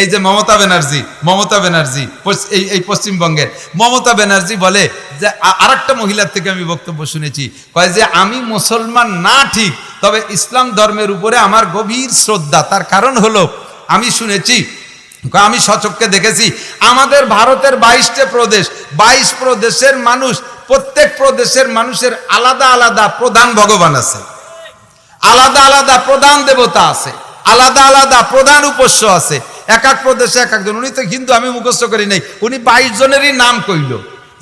এই যে মমতা ব্যানার্জি মমতা ব্যানার্জি এই এই পশ্চিমবঙ্গের, মমতা ব্যানার্জি বলে যে আরেকটা মহিলার থেকে আমি বক্তব্য শুনেছি, কয় যে আমি মুসলমান না ঠিক, তবে ইসলাম ধর্মের উপরে আমার গভীর শ্রদ্ধা। তার কারণ হলো, আমি শুনেছি আমি সচককে দেখেছি, আমাদের ভারতের বাইশটা প্রদেশ, বাইশ প্রদেশের মানুষ, প্রত্যেক প্রদেশের মানুষের আলাদা আলাদা প্রধান ভগবান আছে। আলাদা আলাদা প্রধান দেবতা আছে, আলাদা আলাদা প্রধান উপস্য আছে। এক এক প্রদেশে এক একজন। উনি তো হিন্দু, আমি মুখস্থ করি নাই। উনি বাইশ জনেরই নাম কইল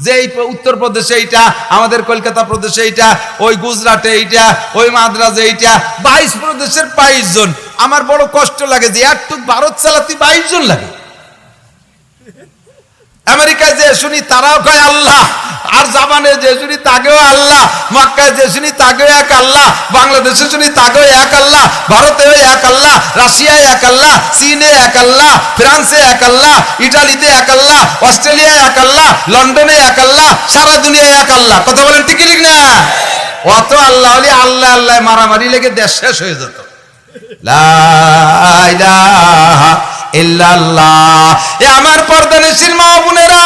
যে এই উত্তর প্রদেশে এইটা, আমাদের কলকাতা প্রদেশে এইটা, ওই গুজরাটে এইটা, ওই মাদ্রাজে এইটা। বাইশ প্রদেশের বাইশ জন। আমার বড় কষ্ট লাগে যে একটু ভারত চালাতে বাইশ জন লাগে। আমেরিকায় যে শুনি, তারাও কয় আল্লাহ। আর জাপানে যে শুনি তাকেও আল্লাহ মক্কায় যে শুনি তাকেও এক আল্লাহ বাংলাদেশে শুনি তাকেও এক আল্লাহ ভারতেও এক আল্লাহ রাশিয়ায় এক আল্লাহ চীনে এক আল্লাহ ফ্রান্সে এক আল্লাহ ইটালিতে এক আল্লাহ অস্ট্রেলিয়ায় এক আল্লাহ লন্ডনে এক আল্লাহ সারা দুনিয়ায় এক আল্লাহ কথা বলেন ঠিক ঠিক না অত আল্লাহ হলে আল্লাহ আল্লাহ মারামারি লেগে দেশ শেষ হয়ে যেত লা ইল্লাল্লাহ। এ আমার পর্দানেশীল মা বোনেরা,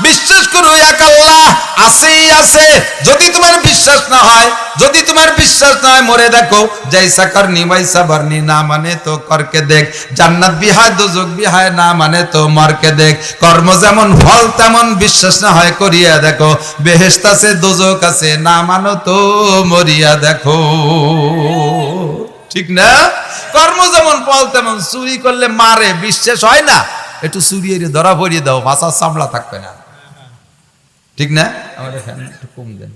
বিশ্বাস করো এক আল্লাহ আছেই আছে। যদি তোমার বিশ্বাস না হয়, যদি তোমার বিশ্বাস না হয়, মরে দেখো। জৈসা করনি বৈসা ভরনি, না মানে তো করকে দেখ। জান্নাত বিহায়, দুজক বিহায়, না মানে তো মরকে দেখ। কর্ম যেমন ফল, তেমন বিশ্বাস না হয় করিয়া দেখো। বেহেস্ত আছে, দুজক আছে, না মানো তো মরিয়া দেখো। ঠিক না? কর্ম যেমন ফল, তেমন চুরি করলে মারে বিশ্বাস হয় না। একটু চুরিয়ে ধরা ভরিয়ে দাও ভাষার চামড়া থাকবে না। ঠিক না? আমাদের ফ্যান একটু কম দেন।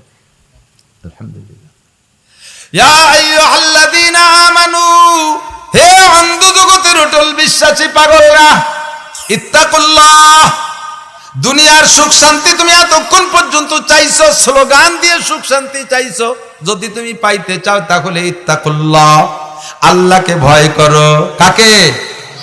দুনিয়ার সুখ শান্তি তুমি এতক্ষণ পর্যন্ত চাইছো, স্লোগান দিয়ে সুখ শান্তি চাইছো, যদি তুমি পাইতে চাও তাহলে ইত্তাকুল্লাহ। আল্লাহকে ভয় করো। কাকে?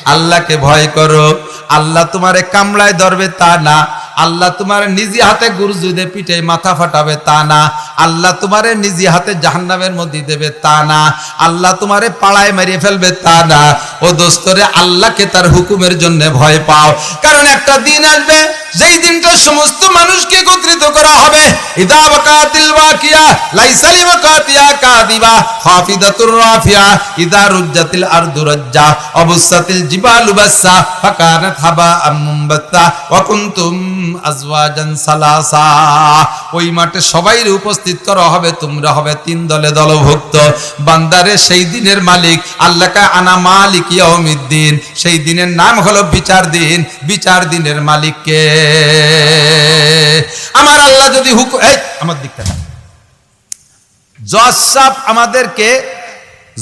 আল্লাহকে ভয় করো। আল্লাহ তোমারে কামড়ায় ধরবে তা না। আল্লাহ তোমার নিজে হাতে গুরুজুদে পিঠে মাথা ফাটাবে তা না। আল্লাহ তোমারে নিজে হাতে জাহান্নামের মধ্যে দেবে তা না। আল্লাহ তোমারে পাড়ায় মারিয়ে ফেলবে তা না। ও দোস্তরে, আল্লাহকে তার হুকুমের জন্য ভয় পাও। কারণ একটা দিন আসবে, যেই দিনটা সমস্ত মানুষকে একত্রিত করা হবে। ইদা ওয়াকাতিল ওয়াকিয়া লাইসা কাদিবা রাফিয়া, ইদা রুজ্জাতিল আরদু রাজ্জা, অবসাতিল জিবালু ফাকানাত মুমবাত্তা ওয়া কুনতুম আজওয়াজান সালাসা। ওই মাঠে সবাই উপস্থিত করা হবে, তোমরা হবে তিন দলে দলভুক্ত। বান্দারে সেই দিনের মালিক, আল্লাহকে আনা মালিক ইয়াউমিদ্দিন, সেই দিনের নাম হলো বিচার দিন, বিচার দিনের মালিককে। আমার আল্লাহ যদি হুকুম এই, আমার দিকটা। জজ আমাদেরকে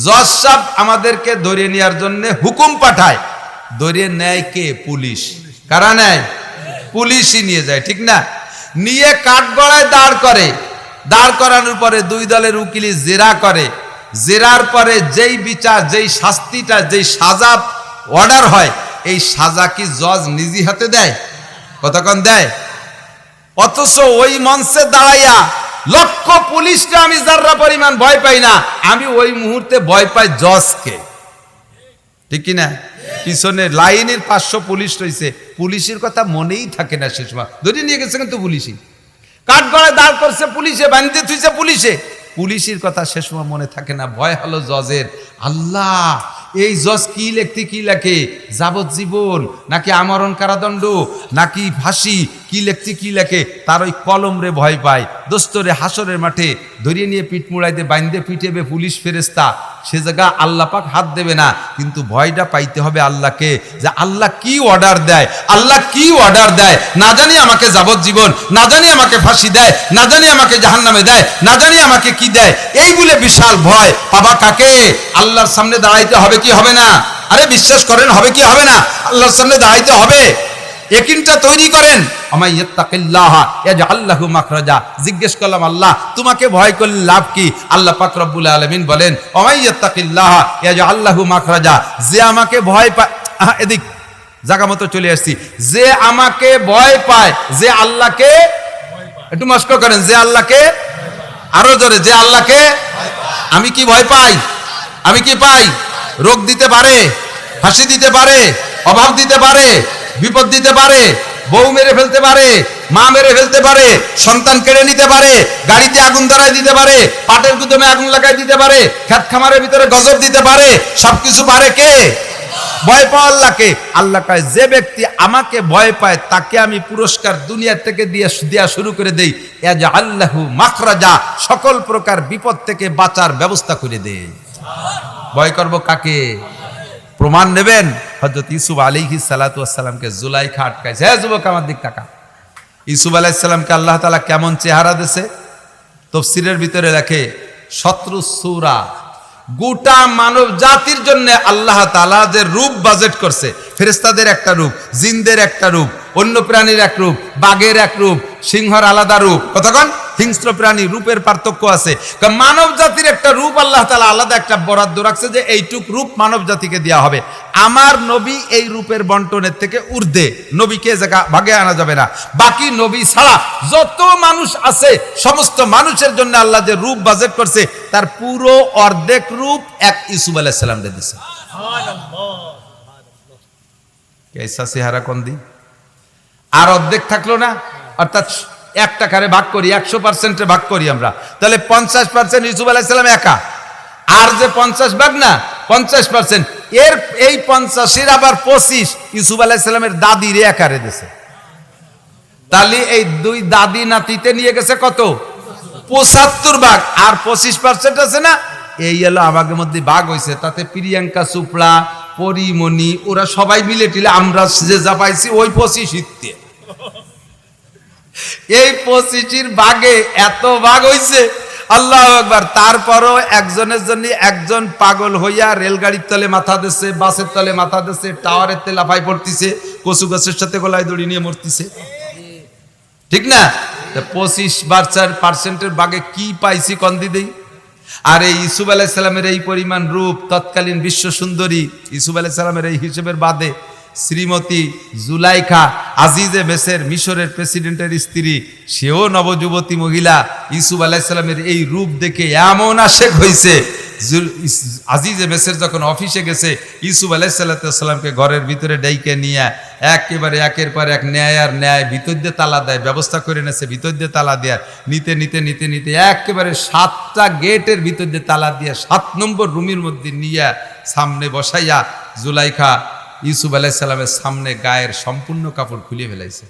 জজ আমাদেরকে ধরে নেওয়ার জন্য হুকুম পাঠায়। ধরে নেয় কে? পুলিশ। কারা নেয়? পুলিশই নিয়ে যায়, ঠিক না? নিয়ে কাঠগড়ায় দাঁড় করে। দাঁড় করানোর পরে দুই দলের উকিলি জেরা করে। জেরার পরে যেই বিচার, যেই শাস্তিটা, যেই সাজা অর্ডার হয়, এই সাজা কি জজ নিজি হাতে দেয়? কতক্ষণ দেয়? অথচ ওই মঞ্চে দাঁড়াইয়া লক্ষ পুলিশকে আমি যার্রা পরিমাণ ভয় পাই না, আমি ওই মুহূর্তে ভয় পাই জজকে। ঠিক না? পিছনে লাইনের পাঁচশো পুলিশ রয়েছে। পুলিশের কথা মনেই থাকে না সে সময়। ধরে নিয়ে গেছে কিন্তু পুলিশই। কাঠগড়ায় দাঁড় করছে পুলিশে, বানিয়ে থুইছে পুলিশে। পুলিশের কথা সে সময় মনে থাকে না, ভয় হলো জজের। আল্লাহ, এই জজ কি লেখতে কি লেখে? যাবজ্জীবন, নাকি আমরণ কারাদণ্ড, নাকি ফাঁসি? কি লিখতে কি লেখে? তার ওই কলম রে ভয় পায়। দোস্তরে হাসরের মাঠে ধরিয়ে নিয়ে পিঠ মুড়াইতে, বাইন্দে পিঠেবে পুলিশ ফেরেস্তা সে জায়গা আল্লাহ পাক হাত দেবে না, কিন্তু ভয়টা পাইতে হবে আল্লাহকে যে আল্লাহ কি অর্ডার দেয়, আল্লাহ কি অর্ডার দেয়। না জানি আমাকে যাবজ্জীবন, না জানি আমাকে ফাঁসি দেয়, না জানি আমাকে জাহান্নামে দেয়, না জানি আমাকে কি দেয়। এই বলে বিশাল ভয়। পাবা কাকে? আল্লাহর সামনে দাঁড়াইতে হবে কি হবে না? আরে বিশ্বাস করেন, হবে কি হবে না? আল্লাহর সামনে দাঁড়াইতে হবে। একিনটা তৈরি করেন। মাখরাজা। জিজ্ঞেস করলাম, আল্লাহ, তোমাকে ভয় করলে লাভ কি? আল্লাহ পাক রব্বুল আলামিন বলেন আমায় ইত্তাকিল্লাহ ইয়াজআল্লাহু মাখরাজা। যে আমাকে ভয় পায় এদিক জায়গা মতো চলে আসছি। যে আমাকে ভয় পায়, যে আল্লাহকে একটু মস্ক করেন, যে আল্লাহকে আরও জোরে, যে আল্লাহকে আমি কি ভয় পাই? আমি কি পাই? রোগ দিতে পারে ফাঁসি দিতে পারে, অভাব দিতে পারে বিপদ দিতে পারে, বউ মেরে ফেলতে পারে, মা মেরে ফেলতে পারে, সন্তান কেড়ে নিতে পারে, গাড়িতে আগুন ধরায় দিতে পারে, পাটের গুদমে আগুন লাগাই দিতে পারে খেত খামারের ভিতরে গজব দিতে পারে, সবকিছু পারে কে? ভয় পাও আল্লাহকে। আল্লাহ কয়, যে ব্যক্তি আমাকে ভয় পায়, তাকে আমি পুরস্কার দুনিয়া থেকে দিয়ে দেওয়া শুরু করে দেই। এজ আল্লাহু মাখরাজা, সকল প্রকার বিপদ থেকে বাঁচার ব্যবস্থা করে দেয় ভয় করব কাকে? প্রমাণ নেবেন। হজরত ইসুফ আলিহি সালাতামকে জুলাইখা আটকাইছে। হ্যাঁ যুবক, আমার দিক টাকা ইসুফ আলাইসাল্লামকে আল্লাহ তালা কেমন চেহারা দেশে তফসিরের ভিতরে লেখে, শত্রু সুরা, গোটা মানব জাতির জন্য আল্লাহ তালা যে রূপ বাজেট করছে ফেরেস্তাদের একটা রূপ, জিনদের একটা রূপ অন্য প্রাণীর এক রূপ বাঘের এক রূপ সিংহর আলাদা রূপ। কতক্ষণ? হিংস্র প্রাণী রূপের পার্থক্য আছে। মানব জাতির একটা রূপ আল্লাহ তালা আলাদা একটা বরাদ্দ রাখছে যে এইটুক রূপ মানব জাতিকে দেওয়া হবে। আমার নবী এই রূপের বন্টনের থেকে ঊর্ধ্বে। নবীকে জায়গা ভাগে আনা যাবে না। বাকি নবী ছাড়া যত মানুষ আছে সমস্ত মানুষের জন্য আল্লাহ যে রূপ বাজেট করছে তার পুরো অর্ধেক রূপ এক ইসুফ আলাইসাল্লাম দিছে। কেসা চেহারা কোন দিন? আর অর্ধেক থাকল না? অর্থাৎ এক টাকারে ভাগ করি, একশো পার্সেন্টে ভাগ করি আমরা। তাহলে পঞ্চাশ পার্সেন্ট ইসুফ আলাইসাল্লাম একা। আর যে পঞ্চাশ ভাগ না, পঞ্চাশ পার্সেন্ট এর এই পঞ্চাশের আবার পঁচিশ ইসুফ আলাইসাল্লামের দাদির একারে দিছে। তাহলে এই দুই দাদি নাতিতে নিয়ে গেছে কত? পঁচাত্তর ভাগ। আর পঁচিশ পার্সেন্ট আছে না? এই এলো আমাদের মধ্যে ভাগ হয়েছে তাতে প্রিয়াঙ্কা চোপড়া, পরিমণি, ওরা সবাই মিলে টিলে আমরা যে যা পাইছি ওই পঁচিশ ইত্যে। এই পঁচিশির বাগে এত বাঘ হইছে। আল্লাহ একবার, তারপরও একজনের জন্য একজন পাগল হইয়া রেলগাড়ির তলে মাথা দিছে, বাসের তলে মাথা দিছে, টাওয়ারের তেলে লাফাই পড়তিছে, কচু গাছের সাথে গলায় দড়ি নিয়ে মরতিছে। ঠিক না? পঁচিশ বাচ্চার পার্সেন্টের বাগে কি পাইছি কন্দি দেই আর এই ইসুফ আলাইসাল্লামের এই পরিমাণ রূপ তৎকালীন বিশ্ব সুন্দরী, ইসুফ আলাইসাল্লামের এই হিসেবের বাদে শ্রীমতী জুলাইখা আজিজে মেসের মিশরের প্রেসিডেন্টের স্ত্রী, সেও নবযুবতী মহিলা ইসুফ আলাইসাল্লামের এই রূপ দেখে এমন আশেক হয়েছে আজিজে মেসের যখন অফিসে গেছে ইসুফ আলাইসাল্লামকে ঘরের ভিতরে ডাইকে নিয়ে একেবারে একের পর এক ন্যায় আর ন্যায় ভিতর দিয়ে তালা দেয়, ব্যবস্থা করে নেছে ভিতর দিয়ে তালা দেয়ার নিতে নিতে নিতে নিতে একেবারে সাতটা গেটের ভিতর দিয়ে তালা দিয়ে সাত নম্বর রুমের মধ্যে নিয়ে সামনে বসাইয়া জুলাইখা ইসুফ আলাইসাল্লামের সামনে গায়ের সম্পূর্ণ কাপড় খুলে ফেলাইছে।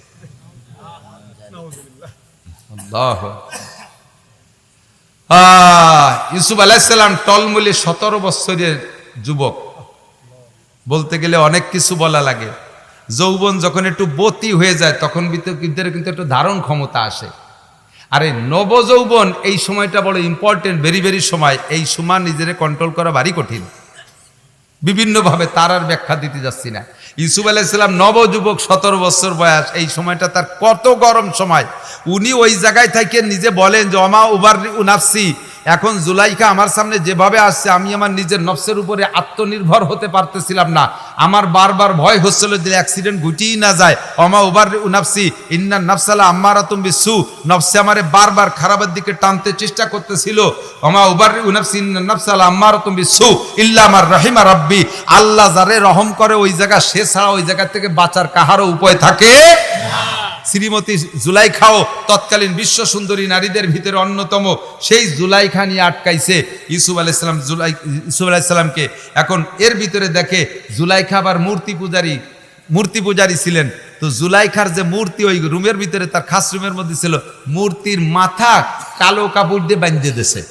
ইউসুফ আলাইসাল্লাম টলমলে সতেরো বছরের যুবক। বলতে গেলে অনেক কিছু বলা লাগে। যৌবন যখন একটু বতি হয়ে যায়, তখন ভিতরে কিন্তু একটু ধারণ ক্ষমতা আসে। আরে, নবযৌবন এই সময়টা বড় ইম্পর্টেন্ট ভেরি ভেরি সময়। এই সময় নিজেরে কন্ট্রোল করা ভারী কঠিন। বিভিন্নভাবে তার আর ব্যাখ্যা দিতে যাচ্ছি না। ইসুফ আলাইসাল্লাম নবযুবক সতেরো বছর বয়স, এই সময়টা তার কত গরম সময়। উনি ওই জায়গায় থেকে নিজে বলেন যে, অমা উবার উনাফসি এখন জুলাইকা আমার সামনে যেভাবে আসছে, আমি আমার নিজের নফসের উপরে আত্মনির্ভর হতে পারতেছিলাম না। আমার বারবার ভয় হচ্ছিল যে অ্যাক্সিডেন্ট ঘটিয়েই না যায়। অমা উবার উনাফসি ইন্না নফসালা আম্মারা তুমি সু নফসে আমারে বারবার খারাপের দিকে টানতে চেষ্টা করতেছিল। অমা উবার উনাফসি ইন্না নফসালা আম্মারা তুমি সু ইল্লা আমার রহিমা রব্বি। আল্লাহ যারে রহম করে, ওই জায়গা সে ছাড়া ওই জায়গা থেকে বাঁচার কাহারও উপায় থাকে? শ্রীমতী জুলাইখাও তৎকালীন বিশ্ব সুন্দরী নারীদের ভিতরে অন্যতম। সেই জুলাইখা নিয়ে আটকাইছে ইসুফ আলাইসালাম জুলাই ইসুফ আলাইসালামকে এখন এর ভিতরে দেখে জুলাইখা আবার মূর্তি পূজারী মূর্তি পূজারী ছিলেন। তো জুলাইখার যে মূর্তি ওই রুমের ভিতরে, তার খাস রুমের মধ্যে ছিল মূর্তির মাথা কালো কাপড় দিয়ে বাঁধে দিয়েছে।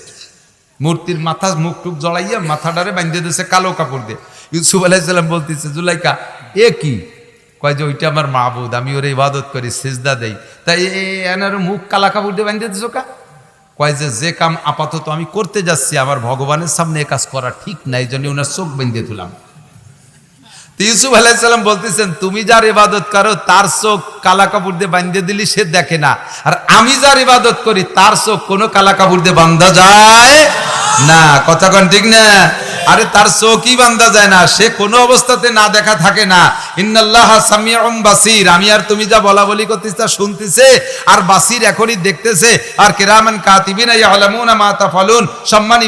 মূর্তির মাথা মুখ টুক জড়াইয়া মাথাটারে বাঁধে দিয়েছে কালো কাপড় দিয়ে। ইউসুফ আলাইসাল্লাম বলতেছে জুলাইকা এ কি? কয় যে ওইটা আমার মাহবুদ আমি ওর ইবাদত করি, সেজদা দেই। তাই এনার মুখ কালা কাপড় দিয়ে বাঁধে দিছো কা? কয় যে যে কাম আপাতত আমি করতে যাচ্ছি, আমার ভগবানের সামনে এ কাজ করা ঠিক নাই জন্য ওনার চোখ বেঁধে তুলাম ইউসুফ আলাইসাল্লাম বলতেছেন, তুমি যার ইবাদত করো, তার চোখ কালা কাপড় দিয়ে বান্ধে দিলি, সে দেখে না। আর আমি যার ইবাদত করি, তার চোখ কোনো কালা কাপড় দিয়ে বান্ধা যায় না। কথা কন ঠিক না? আরে তার চোখই বান্ধা যায় না, সে কোনো অবস্থাতে না দেখা থাকে না। আমি আর তুমি যা বলা বলি করতেছ তা শুনতেছে, আর বাসির এখনই দেখতেছে, আর কিরামান কাতিবিনা ইয়ালামুনা সম্মানী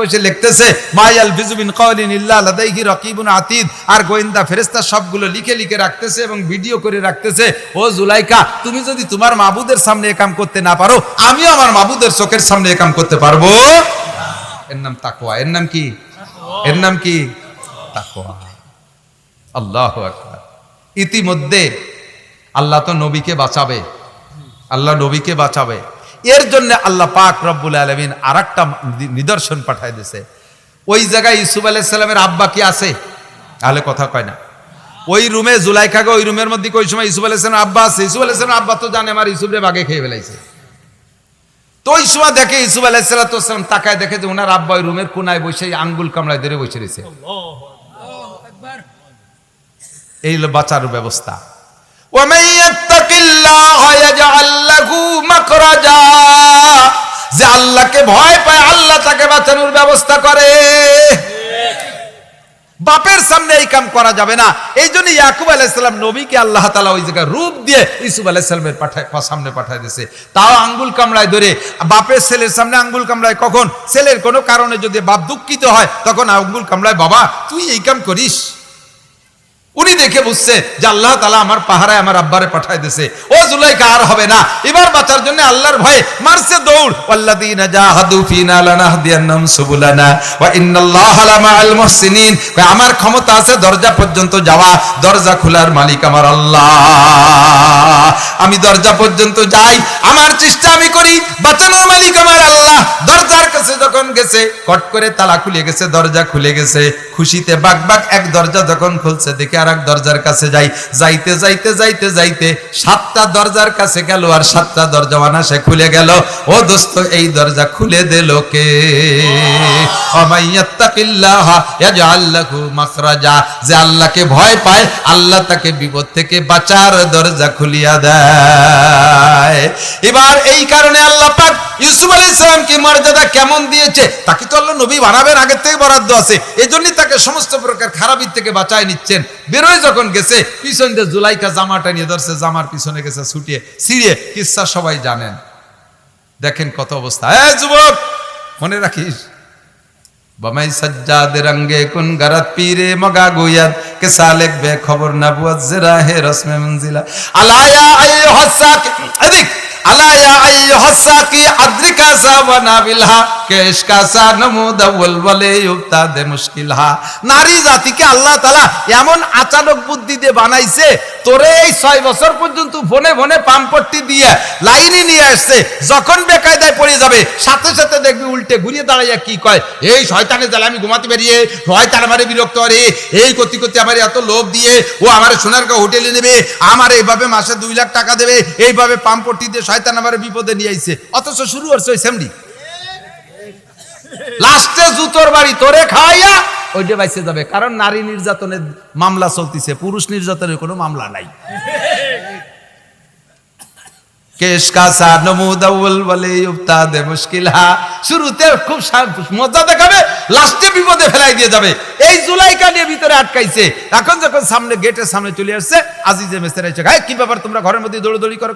বসে লিখতেছে আতিদ, আর গোয়েন্দা সবগুলো লিখে লিখে রাখতেছে এবং ভিডিও করে রাখতেছে, ও জুলাইকা, তুমি যদি তোমার মাবুদের সামনে এ কাম করতে না পারো, আমিও আমার মাবুদের চোখের সামনে এ কাম করতে পারব। এর নাম তাকওয়া। এর নাম কি? এর নাম কি? তাকওয়া। আল্লাহ ইতিমধ্যে আল্লাহ তো নবীকে বাঁচাবে। আল্লাহ নবীকে বাঁচাবে। এর জন্য আল্লাহ পাক রব্বুল আলমিন আর একটা নিদর্শন পাঠায় দিছে। ওই জায়গায় ইসুফ আলাইসাল্লামের আব্বা কি আছে? তাহলে কথা কয় না। ওই রুমে জুলাইখাকে ওই রুমের মধ্যে ওই সময় ইসুফ আলাইসালাম আব্বা আছে? ইসুফ আলাইসালাম আব্বা তো জানে, আমার ইসুফরে বাগে খেয়ে ফেলাইছে। তো ওই সময় দেখে ইসুফ আলাইসালাম তাকায় দেখে যে ওনার আব্বাই রুমের কোনায় বসে আঙ্গুল কামড়ায় ধরে বসে রয়েছে। এই হলো বাঁচার ব্যবস্থা। যে আল্লাহকে ভয় পায়, আল্লাহ তাকে বাঁচানোর ব্যবস্থা করে। বাপের সামনে এই কাম করা যাবে না। এই জন্য ইয়াকুব আলাইসাল্লাম নবীকে আল্লাহ তালা ওই জায়গায় রূপ দিয়ে ইসুফ আলাইসাল্লামের পাঠায় সামনে পাঠায় দিয়েছে। তাও আঙ্গুল কামড়ায় ধরে। বাপের ছেলের সামনে আঙ্গুল কামড়ায় কখন? ছেলের কোনো কারণে যদি বাপ দুঃখিত হয়, তখন আঙ্গুল কামড়ায়, বাবা, তুই এই কাম করিস। উনি দেখে বুঝছে যে আল্লাহ তালা আমার পাহারায় আমার আব্বারে পাঠাই দিছে। ও জুলাইকা, আর হবে না। এবার বাঁচার জন্য আল্লাহর ভয়ে মারছে দৌড়। আমার ক্ষমতা আছে দরজা পর্যন্ত যাওয়া। দরজা খোলার মালিক আমার আল্লাহ। আমি দরজা পর্যন্ত যাই। আমার চেষ্টা আমি করি। বাঁচানোর মালিক আমার আল্লাহ। দরজার কাছে যখন গেছে, কট করে তালা খুলে গেছে, দরজা খুলে গেছে। খুশিতে বাক বাক এক দরজা যখন খুলছে, দেখে এক দরজার কাছে যাই, যাইতে যাইতে যাইতে যাইতে সাতটা দরজার কাছে গেল আর সাতটা দরজা সে খুলে গেল। ও দোস্ত, এই দরজা খুলে দিল কে? যে আল্লাহকে ভয় পায়, আল্লাহ তাকে বিপদ থেকে বাঁচার দরজা খুলিয়া দেয়। এবার এই কারণে আল্লাহ পাক ইউসুফ সালামকে মর্যাদা কেমন দিয়েছে, তাকে তো আল্লাহ নবী বানাবেন আগের থেকে বরাদ্দ আছে। এই জন্যই তাকে সমস্ত প্রকার খারাপির থেকে বাঁচায় নিচ্ছেন। বেরোয় যখন গেছে, পিছন দিয়ে জুলাইকা জামাটা নিয়ে ধরছে, জামার পিছনে গেছে, ছুটিয়ে সিঁড়িয়ে কিসা সবাই জানেন। দেখেন কত অবস্থা। হ্যাঁ যুবক, মনে রাখিস? বমাই সজ্জাদ রঙ্গে কুন গরত পীরে মগা গুয়াদ কে সালেক বে খবর নবুয়ত জরা হে রসমে মঞ্জিলা। আলায়া আইয়ুহাস সাকি এদিক যখন বেকায়দায় পড়ে যাবে, সাথে সাথে দেখবি উল্টে ঘুরিয়ে দাঁড়াইয়া কি কয়, এই শয়তানের জ্বালা আমি ঘুমাতে বেরিয়ে শয়তান আমারে বিরক্ত করে, এই করতে করতে আমার এত লোভ দিয়ে, ও আমার সোনারগাঁও হোটেলে নেবে, আমার এইভাবে মাসে দুই লাখ টাকা দেবে, এইভাবে পাম্পট্টি দিয়ে শয়তান আমার বিপদে নিয়ে আইছে। অথচ শুরু হচ্ছে ওই লাস্টে জুতোর বাড়ি তোরে খাওয়াইয়া ওইটা বাইসে যাবে। কারণ নারী নির্যাতনের মামলা চলতিছে, পুরুষ নির্যাতনের কোনো মামলা নাই। কেশ কাসা নমুদ আউয়াল বলে মুশকিল হা। শুরুতে খুব মজা দেখাবে, লাস্টে বিপদে ফেলাই দিয়ে যাবে। এই জুলাইকা নিয়ে ভিতরে আটকাইছে। এখন যখন সামনে গেটের সামনে চলে আসছে, আজিজে মেসের এসে কি ব্যাপার? তোমরা ঘরের মধ্যে দৌড়দৌড়ি করো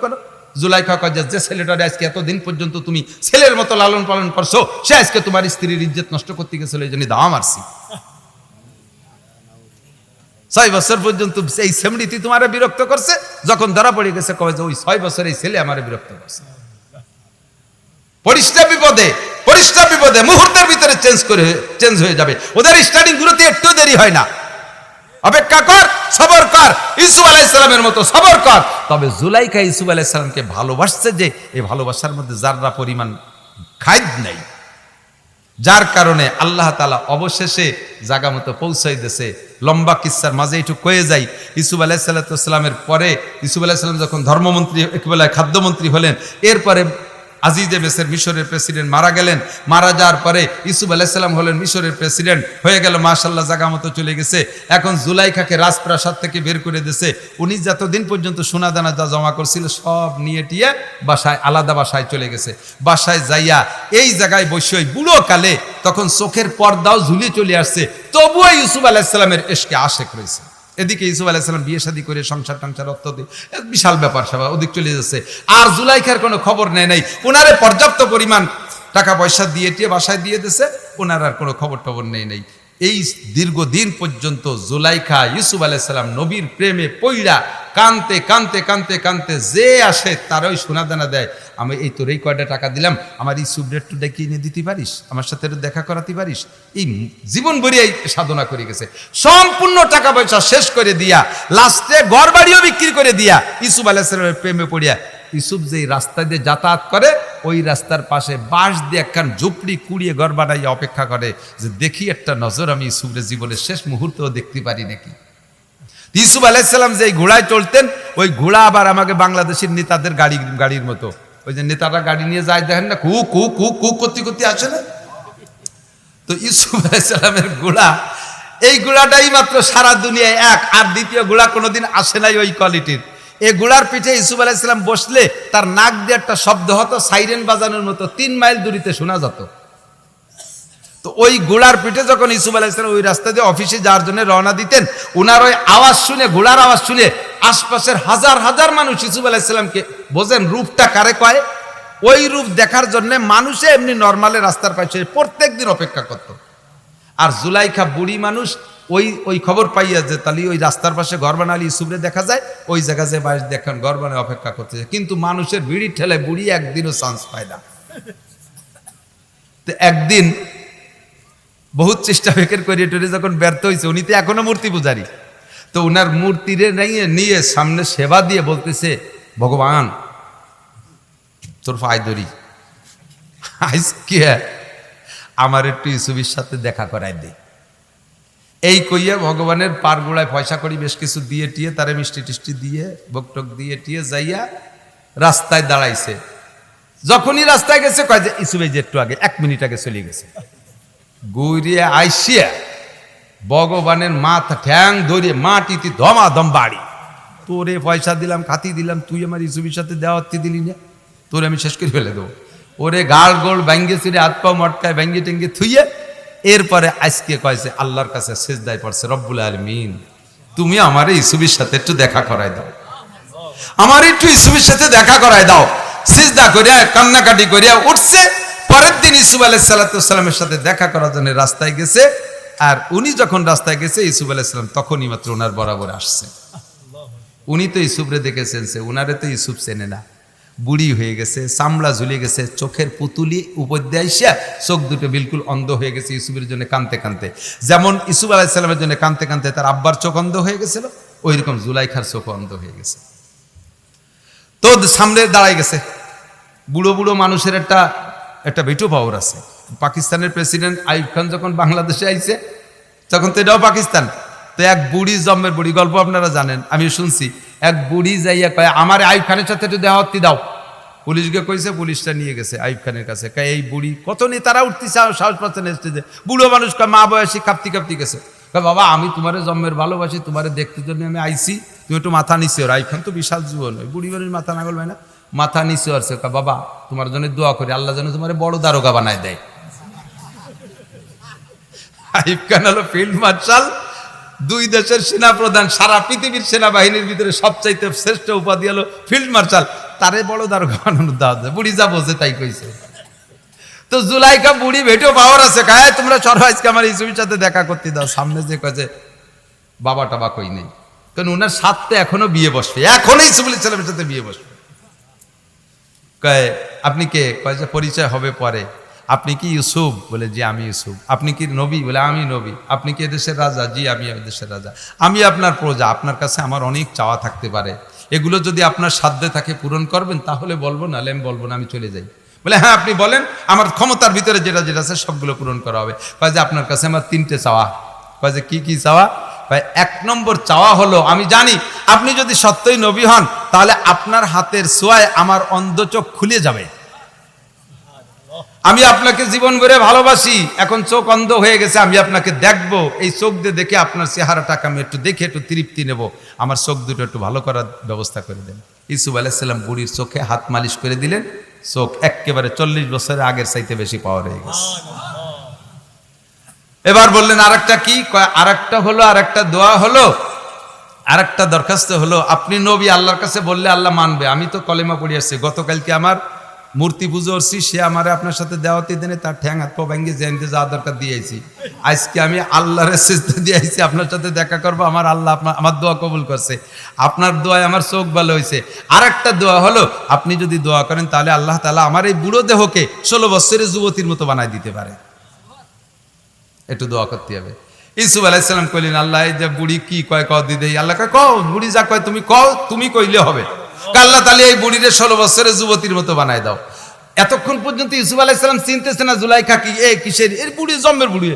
জুলাইখা কয় যে, ছেলেটার আজকে এতদিন পর্যন্ত তুমি ছেলের মতো লালন পালন করছ সে আজকে তোমার স্ত্রীর ইজ্জত নষ্ট করতে গেছিল এই জন্য দাওয়া মারছি। ছয় বছর পর্যন্ত এই সেমডিতি তোমারে বিরক্ত করছে যখন ধরা পড়ে গেছে কবে যে ওই ছয় বছর এই ছেলে আমারে বিরক্ত করছে। পরিষ্কার বিপদে পরিষ্কার বিপদে মুহূর্তের ভিতরে চেঞ্জ করে চেঞ্জ হয়ে যাবে। ওদের স্টার্টিং গুলোতে একটু দেরি হয় না। অপেক্ষা কর, সবর কর ইসুফ আলাইসালামের মতো সবর কর। তবে জুলাইকা ইসুফ আলাইসালামকে ভালোবাসছে যে, এই ভালোবাসার মধ্যে যাররা পরিমাণ খাইদ নেই। যার কারণে আল্লাহ তালা অবশেষে জাগা মতো পৌঁছাই দিয়েছে। লম্বা কিস্সার মাঝে একটু কয়ে যাই ইসুফ আলাইসাল্লামের পরে ইসুফ আলাইসাল্লাম যখন ধর্মমন্ত্রী একবেলায় খাদ্যমন্ত্রী হলেন, এরপরে আজিজে মেসের মিশরের প্রেসিডেন্ট মারা গেলেন। মারা যাওয়ার পরে ইসুফ আলাইসাল্লাম হলেন মিশরের প্রেসিডেন্ট। হয়ে গেল মাশাল্লাহ জাগা মতো চলে গেছে। এখন জুলাইখাকে রাজপ্রাসাদ থেকে বের করে দিয়েছে। উনি যতদিন পর্যন্ত সোনা দানা যা জমা করছিল, সব নিয়ে টিয়ে বাসায়, আলাদা বাসায় চলে গেছে। বাসায় যাইয়া এই জায়গায় বসে ওই বুড়ো কালে তখন চোখের পর্দাও ঝুলিয়ে চলে আসছে। তবুও ইউসুফ আলাইসাল্লামের এসকে আশেক রয়েছে। এদিকে ইসুফ আলাইসালাম বিয়ে শাদী করে সংসার টংসার দিয়ে। বিশাল ব্যাপার সবাই ওদিক চলে যাচ্ছে। আর জুলাইখার কোনো খবর নেয় নাই। ওনারে পর্যাপ্ত পরিমাণ টাকা পয়সা দিয়ে টিয়ে বাসায় দিয়ে দিছে ওনার আর কোনো খবর টবর নেই নাই। এই দীর্ঘদিন পর্যন্ত জুলাইখা ইউসুফ আলাইসাল্লাম নবীর প্রেমে পইরা কানতে কানতে কানতে কানতে যে আসে তারই সোনা দানা দেয়। আমি এই তোর এই কয়টা টাকা দিলাম, আমার এই সুব্রেট টু ডেকে এনে দিতে পারিস? আমার সাথে দেখা করাতে পারিস? এই জীবন ভরিয়ে সাধনা করে গেছে। সম্পূর্ণ টাকা পয়সা শেষ করে দিয়া, লাস্টে ঘর বাড়িও বিক্রি করে দিয়া ইসুফ আলাইসালামের প্রেমে পড়িয়া ইসুফ যেই রাস্তা দিয়ে যাতায়াত করে, ওই রাস্তার পাশে বাঁশ দিয়ে একখান ঝুপড়ি কুড়িয়ে ঘর বানাইয়া অপেক্ষা করে যে দেখি একটা নজর আমি ইসুফের জীবনের শেষ মুহূর্তেও দেখতে পারি নাকি। ইসুফ আলাইসাল্লাম যে ঘোড়ায় চলতেন ওই ঘোড়া আবার আমাকে বাংলাদেশের নেতাদের গাড়ি, গাড়ির মতো। ওই যে নেতারা গাড়ি নিয়ে যায়, দেখেন না, কু কু কু কু করতে করতে আসে না। তো ইসুফ আলাইসাল্লামের ঘোড়া, এই ঘোড়াটাই মাত্র সারা দুনিয়ায় এক, আর দ্বিতীয় ঘোড়া কোনোদিন আসে নাই ওই কোয়ালিটির। এই ঘোড়ার পিঠে ইসুফ আলাইসাল্লাম বসলে, তার নাক দিয়ে একটা শব্দ হতো, সাইরেন বাজানোর মতো, তিন মাইল দূরিতে শোনা যেত। তো ওই ঘোড়ার পিঠে যখন ইসুফ আলাইসালাম ওই রাস্তা দিয়ে অফিসে যাওয়ার জন্য রওনা দিতেন ওনার ওই আওয়াজ শুনে ঘোড়ার আওয়াজ শুনে আশপাশের হাজার হাজার মানুষ ইসুফ আলাইসাল্লামকে বোঝেন, রূপটা কারে কয়? ওই রূপ দেখার জন্য মানুষে এমনি নর্মালে রাস্তার পাশে প্রত্যেক দিন অপেক্ষা করত। আর জুলাইখা বুড়ি মানুষ ওই ওই খবর পাইয়া যে তাহলে ওই রাস্তার পাশে ঘর বানালি ইসুফরে দেখা যায়, ওই জায়গা যে বাইরে দেখেন, ঘর বানায় অপেক্ষা করতে যায়। কিন্তু মানুষের বিড়ি ঠেলে বুড়ি একদিনও চান্স পায় না। তো একদিন বহুত চেষ্টা বেকের করে টরে যখন ব্যর্থ হয়েছে উনি তো এখনও মূর্তি পূজারি। তো উনার মূর্তিরে নিয়ে নিয়ে সামনে সেবা দিয়ে বলতেছে, ভগবান, তোর ফায় ধরি আমার একটু ইসুবির সাথে দেখা করাই দে। এই কইয়া ভগবানের পার গোড়ায় পয়সা করি, বেশ কিছু দিয়ে টিয়ে, তারে মিষ্টি টিষ্টি দিয়ে বকটক দিয়ে টিয়ে যাইয়া রাস্তায় দাঁড়াইছে। যখনই রাস্তায় গেছে, কয় যে ইসুবে যে একটু আগে, এক মিনিট আগে চলে গেছে। গৌরিয়া আইসিয়া ভগবানের মাথা ঠ্যাং ধরে মাটিতে ধমা দম বাড়ি। তোরে পয়সা দিলাম, খাতি দিলাম, তুই আমার ইসুবির সাথে দেওয়াত্তি দিলি না। তোরে আমি শেষ করে ফেলে দেবো। ওরে গাল গোল ব্যাঙ্গে ছিঁড়ে হাত পা মটকায় ব্যাঙ্গে টেঙ্গে থুইয়ে এরপরে আজকে কয়েছে, আল্লাহর কাছে শেষ দায় পড়ছে, রব্বুল আলমিন, তুমি আমার ইসুবির সাথে একটু দেখা করাই দাও। আমার একটু ইসুবির সাথে দেখা করাই দাও। সিজদা করিয়া, কান্নাকাটি করিয়া উঠছে দিন ইসুফ আলাহ সাল্লামের সাথে দেখা করার জন্য রাস্তায় গেছে, আর উনি যখন রাস্তায় গেছে, ইসুফ আলাইসাল্লাম তখনই মাত্র ওনার বরাবর আসছে। উনি তো ইসুফরে দেখেছেন সে, উনারে তো ইসুফ চেনে না। বুড়ি হয়ে গেছে, চামড়া ঝুলে গেছে, চোখের পুতুলি উপর দিয়ে চোখ দুটো বিলকুল অন্ধ হয়ে গেছে ইসুফের জন্য কানতে কানতে যেমন ইসুফ আলাইসাল্লামের জন্য কানতে কানতে তার আব্বার চোখ অন্ধ হয়ে গেছিল ওই রকম জুলাইখার চোখ অন্ধ হয়ে গেছে। তো সামনে দাঁড়াই গেছে। বুড়ো বুড়ো মানুষের একটা একটা বেটো পাওয়ার আছে। পাকিস্তানের প্রেসিডেন্ট আইব খান যখন বাংলাদেশে আইছে, তখন তো এটাও পাকিস্তান। তো এক বুড়ি জম্মের বুড়ি গল্প আপনারা জানেন আমি শুনছি। এক বুড়ি যাইয়া কয়, আমার আইব খানের সাথে একটু দেহাত্তি দাও। পুলিশকে কইছে, পুলিশটা নিয়ে গেছে আইব খানের কাছে। কয়, এই বুড়ি কত নেতারা উঠতেছে সাহস পাচ্ছেন স্টেজে। বুড়ো মানুষ কয়, মা বয়সী কাঁপতি কাঁপতি গেছে। কয়, বাবা, আমি তোমার জন্মের ভালোবাসি, তোমার দেখতে জন্য আমি আইছি। তুমি একটু মাথা নিচ্ছে ওর আইব খান তো বিশাল জীবন বুড়ি মানুষ মাথা নাগল হয় না। মাথা নিচে কয় বাবা, তোমার জন্য দোয়া করি, আল্লাহ যেন তোমার বড় দারোগা বানায় দেয়। আইব খান হলো ফিল্ড মার্শাল, দুই দেশের সেনা প্রধান সারা পৃথিবীর সেনাবাহিনীর ভিতরে সবচাইতে শ্রেষ্ঠ উপাধি হলো ফিল্ড মার্শাল। তারে বড় দারোগা বানানোর দাওয়া দেয়, বুড়ি যা বোঝে তাই কইছে। তো জুলাইকা বুড়ি ভেটেও পাওয়ার আছে, কায় তোমরা চলো আজকে আমার ইসুবির সাথে দেখা করতে দাও, সামনে যে কয়ে বাবা টাবা কই নেই। কারণ ওনার সাথে এখনও বিয়ে বসবে, এখনও ইসুবুল ইসলামের সাথে বিয়ে বসবে। কয়, আপনি কে? কয়, যে পরিচয় হবে পরে। আপনি কি ইউসুফ? বলে, জি, আমি ইউসুফ। আপনি কি নবী? বলে, আমি নবী। আপনি কি এদেশের রাজা? জি, আমি এদেশের রাজা। আমি আপনার প্রজা। আপনার কাছে আমার অনেক চাওয়া থাকতে পারে। এগুলো যদি আপনার সাধ্যে থাকে পূরণ করবেন, তাহলে বলব না আমি বলব না, আমি চলে যাই। বলে হ্যাঁ আপনি বলেন, আমার ক্ষমতার ভিতরে যেটা যেটা আছে সবগুলো পূরণ করা হবে। কয়, যে আপনার কাছে আমার তিনটে চাওয়া। কয়, যে কী কী চাওয়া? ভাই, এক নম্বর চাওয়া হলো, আমি জানি, আপনি যদি সত্যই নবী হন, তাহলে আপনার হাতের সোয়ায় আমার অন্ধ চোখ খুলে যাবে। আমি আপনাকে জীবন ভরে ভালোবাসি, এখন চোখ অন্ধ হয়ে গেছে, আমি আপনাকে দেখব, এই চোখ দিয়ে দেখে আপনার চেহারাটাকে আমি একটু দেখে, একটু তৃপ্তি নেব। আমার চোখ দুটো একটু ভালো করার ব্যবস্থা করে দেন। ইসুফ আলাইসাল্লাম বুড়ির চোখে হাত মালিশ করে দিলেন, চোখ একেবারে চল্লিশ বছরের আগের চাইতে বেশি পাওয়ার হয়ে গেছে। এবার বললেন, আরেকটা কি? আরেকটা হলো, আরেকটা দোয়া হলো, আরেকটা দরখাস্ত হলো। আপনি নবী, আল্লাহর কাছে বললে আল্লাহ মানবে। আমি তো কলেমা পড়ে আসছি। গতকালকে আমার মূর্তি পুজো করছি, সে আমার আপনার সাথে দেওয়াতে দিনে তার ঠ্যাং হাত পা ভেঙে জয়ন্তে যাওয়া দরকার দিয়েছি আজকে আমি আল্লাহর চেষ্টা দিয়েছি আপনার সাথে দেখা করব। আমার আল্লাহ আপনার, আমার দোয়া কবুল করছে। আপনার দোয়ায় আমার চোখ ভালো হয়েছে আর একটা দোয়া হলো, আপনি যদি দোয়া করেন, তাহলে আল্লাহ তালা আমার এই বুড়ো দেহকে ষোলো বছরের যুবতীর মতো বানায় দিতে পারে। একটু দোয়া করতে হবে। ইসুফ আলাইসাল্লাম কইলেন, আল্লাহ যে বুড়ি কি কয় কও দিদে আল্লাহ কয়, কও, বুড়ি যা কয়, তুমি কও, তুমি কইলে হবে। আল্লাহ, তাহলে এই বুড়িরে ষোলো বছরের যুবতীর মতো বানায় দাও। এতক্ষণ পর্যন্ত ইসুফ আলাইসাল্লাম চিনতেছে না জুলাইখা কি, এ কিসের, এর বুড়ি, জম্মের বুড়ি।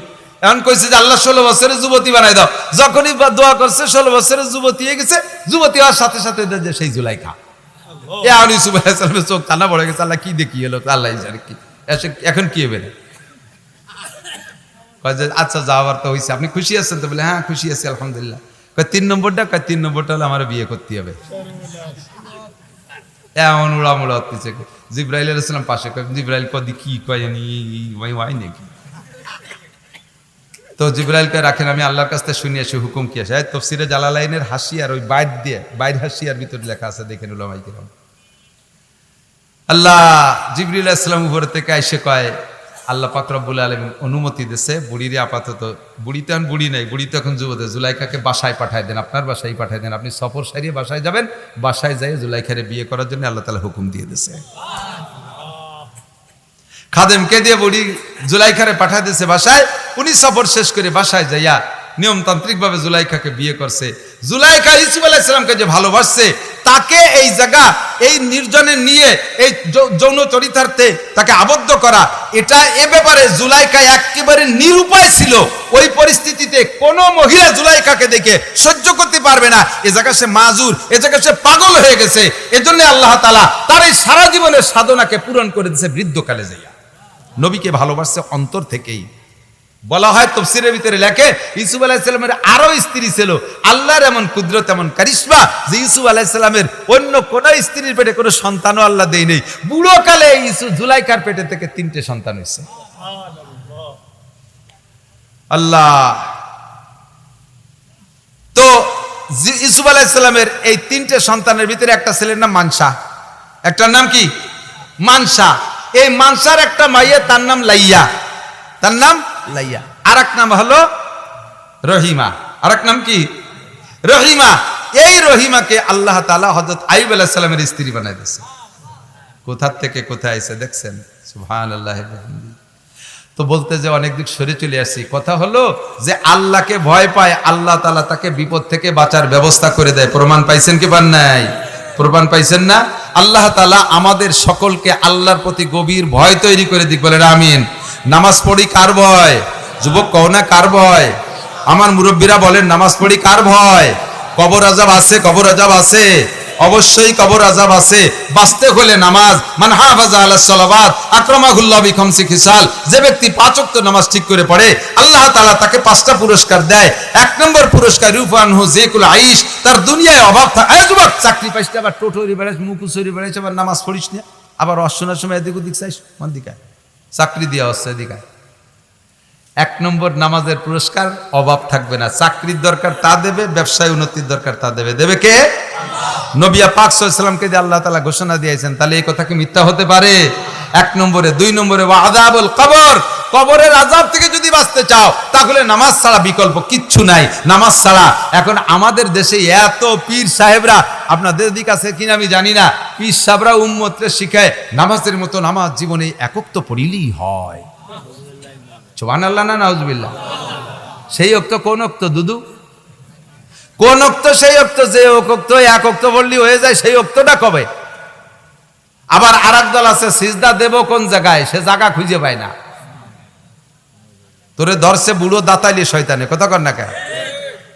এখন কইছে যে, আল্লাহ, ষোলো বছরের যুবতী বানায় দাও। যখনই দোয়া করছে, ষোলো বছরের যুবতী হয়ে গেছে। যুবতী হওয়ার সাথে সাথে যে সেই জুলাইখা। এ এখন ইসুফ আলাইসাল্লামের চোখ টানা পড়ে গেছে, আল্লাহ, কি দেখি এলো আল্লাহ কি। এখন কি হবে? কয় আচ্ছা যাওয়ার তো হয়েছে আপনি খুশি আছেন তো? বলে হ্যাঁ খুশি আছি, আলহামদুলিল্লাহ। কয়, তিন নম্বরটা? কয়, তিন নম্বরটা হলে আমার বিয়ে করতে হবে। এমন উড়ামুড়া হচ্ছে জিব্রাইল আলাইসালাম পাশে কয়, জিব্রাইল কদি কি কয় জানি ওই হয় নাকি? তো জিব্রাইলকে রাখেন, আমি আল্লাহর কাছ থেকে শুনি আসি, হুকুম কি আসে? তফসিরে জালালাইনের হাসি আর ওই বাইর দিয়ে, বাইর হাসি আর ভিতরে লেখা আছে, দেখেন উলামাই কিরাম। আল্লাহ জিবরিল ইসলাম উপর থেকে এসে কয় আল্লাহ পাকরবুল আলম অনুমতি দিছে বুড়িরে আপাতত, বুড়ি তো এখন বুড়ি নাই, বুড়ি তো এখন যুবতে জুলাইখাকে বাসায় পাঠায় দেন, আপনার বাসায় পাঠায় দেন, আপনি সফর সারিয়ে বাসায় যাবেন, বাসায় যাই জুলাইখারে বিয়ে করার জন্য আল্লাহ তালা হুকুম দিয়ে দিছে খাদেমকে দিয়ে বুড়ি জুলাইখারে পাঠায় দিছে বাসায়, উনি সফর শেষ করে বাসায় যাইয়া নিয়মতান্ত্রিক ভাবে জুলাইখাকে বিয়ে করছে। জুলাইখা ইসুফ আলাইসালামকে যে ভালোবাসছে, তাকে এই জায়গা, এই নির্জনে নিয়ে, এই যৌন চরিতার্থে তাকে আবদ্ধ করা, এটা এ ব্যাপারে জুলাইকা একেবারে নিরুপায় ছিল। ওই পরিস্থিতিতে কোন মহিলা জুলাইকাকে দেখে সহ্য করতে পারবে না। এ জায়গা সে মাজুর, এ জায়গা সে পাগল হয়ে গেছে। এজন্য আল্লাহ তালা তার এই সারা জীবনের সাধনাকে পূরণ করে দিয়েছে বৃদ্ধকালে যাইয়া। নবীকে ভালোবাসছে অন্তর থেকেই। বলা হয় তফসিরের ভিতরে লেখে ইসুফ আলাহিসাল্লামের আরও স্ত্রী ছিল। আল্লাহর এমন কুদরত, এমন কারিশ্মা যে ইসুফ আলাহিসাল্লামের অন্য কোন স্ত্রীর পেটে কোনো সন্তানও আল্লাহ দেয় নেই। বুড়ো কালে ইসু জুলাইকার পেটে থেকে তিনটে সন্তান হয়েছে আল্লাহ। তো ইসুফ আলাহিসাল্লামের এই তিনটে সন্তানের ভিতরে একটা ছেলের নাম মানসা, একটার নাম কি? মানসা। এই মানসার একটা মাইয়া, তার নাম লাইয়া। তার নাম লাইয়া। আর নাম হলো রহিমা। আর নাম কি? রহিমা। এই রহিমাকে আল্লাহ তালা হজরত আইব আলাহিসাল্লামের স্ত্রী বানাই দিয়েছে। কোথার থেকে কোথায় এসে দেখছেন? সুহান আল্লাহ তো বলতে যে অনেক দিক সরে চলে আসি, কথা হলো যে আল্লাহকে ভয় পায়, আল্লাহ তালা তাকে বিপদ থেকে বাঁচার ব্যবস্থা করে দেয়। প্রমাণ পাইছেন কি পান নাই? প্রমাণ পাইছেন না? আল্লাহ তালা আমাদের সকলকে আল্লাহর প্রতি গভীর ভয় তৈরি করে দিক বলে আমিন। নামাজ পড়ি কার ভয়? যুবক, কও না কার ভয়? আমার মুরব্বীরা বলেন, নামাজ পড়ি কার ভয়? কবর আজাব আছে, কবর আজাব আছে। অবশ্যই কবর আজাব আছে। বাঁচতে হলে নামাজ। মান হাফাজা আলা সালাবাত আকরামাহুল্লাহ বি খিসাল। যে ব্যক্তি পাঁচ ওয়াক্ত নামাজ ঠিক করে পড়ে, আল্লাহ তাআলা তাকে পাঁচটা পুরস্কার দেয়। এক নম্বর পুরস্কার রূপানহু জেকুল আইশ। তার দুনিয়ায় অভাব থাকে যুবক, চাকরি পাইছে আবার, টোটরি বেড়াইছে মুকুসরি বেড়াইছে আবার নামাজ পড়িস না। আবার অশ্বনার সময় এদিক ওদিক চাইস মন দিকায় চাকরি দেওয়া হচ্ছে এদিকে। এক নম্বর নামাজের পুরস্কার, অভাব থাকবে না। চাকরির দরকার তা দেবে, ব্যবসায় উন্নতির দরকার তা দেবে। দেবে কে? নবিয়া পাক সাল্লামকে যে আল্লাহ তালা ঘোষণা দিয়েছেন, তাহলে এই কথা কি মিথ্যা হতে পারে? এক নম্বরে। দুই নম্বরে আজাবুল কবর কবরের আজাব থেকে যদি বাঁচতে চাও, তাহলে নামাজ ছাড়া বিকল্প কিচ্ছু নাই। নামাজ ছাড়া। এখন আমাদের দেশে এত পীর সাহেবরা, আপনাদের দিক আছে কিনা আমি জানি না। পীর সাহেবরা উম্মতরে শিখায় নামাজের মতো নামাজ জীবনে একক পড়িলেই হয়। না নাউজবিল্লা সেই অক্ত, কোন অক্ত, দুদু? কোন অক্ত, সেই অক্ত, যে অক্ত, এক অক্ত বললি হয়ে যায়, সেই অক্তটা কবে? আবার আর দল আছে, সিজদা দেব কোন জায়গায়? সে জায়গা খুঁজে পায় না। তোরে ধরছে বুড়ো দাতাইলি শয়তানে, কথা কর না কে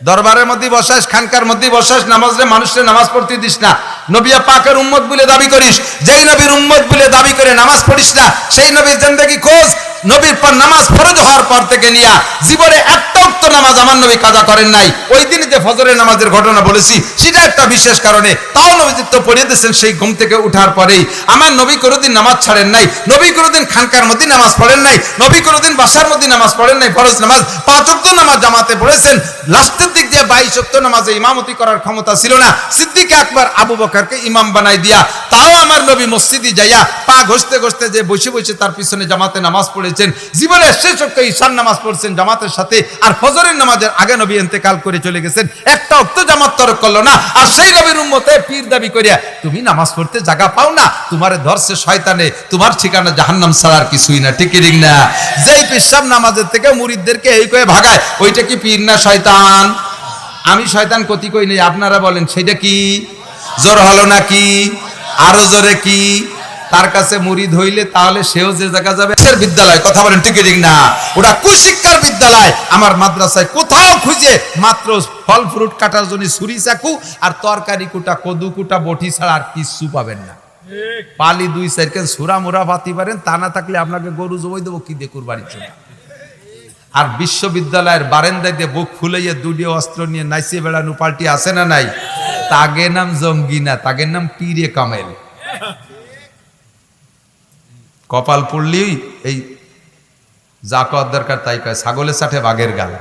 দরবারের মধ্যে বসাস, খানকার মধ্যে বসাস নামাজ রে মানুষের নামাজ পড়তে দিস না। নবিয়া পাকের উম্মত বলে দাবি করিস, যেই নবীর উম্মত বলে দাবি করে নামাজ পড়িস না, সেই নবীর জিন্দগি খোঁজ, নবীর পর নামাজ ফরজ হওয়ার পর থেকে নিয়া জীবনে একটা উক্ত নামাজ আমার নবী কাজা করেন নাই। ওই দিন যে ফজরের নামাজের ঘটনা বলেছি, সেটা একটা বিশেষ কারণে তাও নবীজি তো পড়িয়ে দিয়েছেন সেই ঘুম থেকে উঠার পরেই। আমার নবী কোনোদিন নামাজ ছাড়েন নাই, নবী কোনোদিন খানকার মধ্যে নামাজ পড়েন নাই, নবী কোনোদিন বাসার মধ্যে নামাজ পড়েন নাই, ফরজ নামাজ, পাঁচ ওয়াক্ত নামাজ জামাতে পড়েছেন। লাস্টের দিক দিয়ে বাইশ ওয়াক্ত নামাজে ইমামতি করার ক্ষমতা ছিল না। সিদ্দিক একবার আবু বকরকে ইমাম বানাই দিয়া তাও আমার নবী মসজিদে যাইয়া পা ঘষতে ঘষতে যে বসে বসে তার পিছনে জামাতে নামাজ পড়েছেন, জীবনের শেষ অক্ত ঈশান নামাজ পড়ছেন জামাতের সাথে, আর ফজরের নামাজের আগে নবী ইন্তেকাল করে চলে গেছেন। একটা অক্ত জামাত তরক করল না, আর সেই নবীর উম্মতে পীর দাবি করিয়া, তুমি নামাজ পড়তে জায়গা পাও না, তোমার ধরছে শয়তানে, তোমার ঠিকানা জাহান্নাম ছাড়ার কিছুই না। ঠিক ঠিক না? যেই পেশাব নামাজের থেকে মুরিদদেরকে এই করে ভাগায়, ওইটা কি পীর না শয়তান? আমি শয়তান ক্ষতি কই নেই, আপনারা বলেন, সেটা কি? জোর হলো নাকি আরও জোরে কি? তার কাছে মুরিদ হইলে তাহলে সেও যে জায়গা যাবে বিদ্যালয়? কথা বলেন ঠিক ঠিক না। ওরা কুশিক্ষার বিদ্যালয়? আমার মাদ্রাসায় কোথাও খুঁজে মাত্র ফল, ফ্রুট কাটার জন্য ছুরি, চাকু আর তরকারি কুটা, কদু কুটা, বটি ছাড়া আর কিচ্ছু পাবেন না। পালি দুই সাইকেল সুরা মুরা বাতি পারেন, তা না থাকলে আপনাকে গরু জমাই দেবো, কি দিয়ে কুরবানির জন্য? আর বিশ্ববিদ্যালয়ের বারেন্দায় দিয়ে বুক ফুলাইয়া দুটি অস্ত্র নিয়ে নাইসিয়ে বেড়ানো পাল্টি আছে না নাই? তাগে নাম জঙ্গি না তাগের নাম পীরে কামেল। কপাল পড়লেই এই যা কর দরকার তাই কয়, ছাগলের সাথে বাঘের গাল।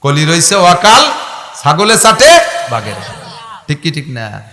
কলি রয়েছে অকাল, ছাগলের সাথে বাঘের গাল। ঠিক কি, ঠিক না?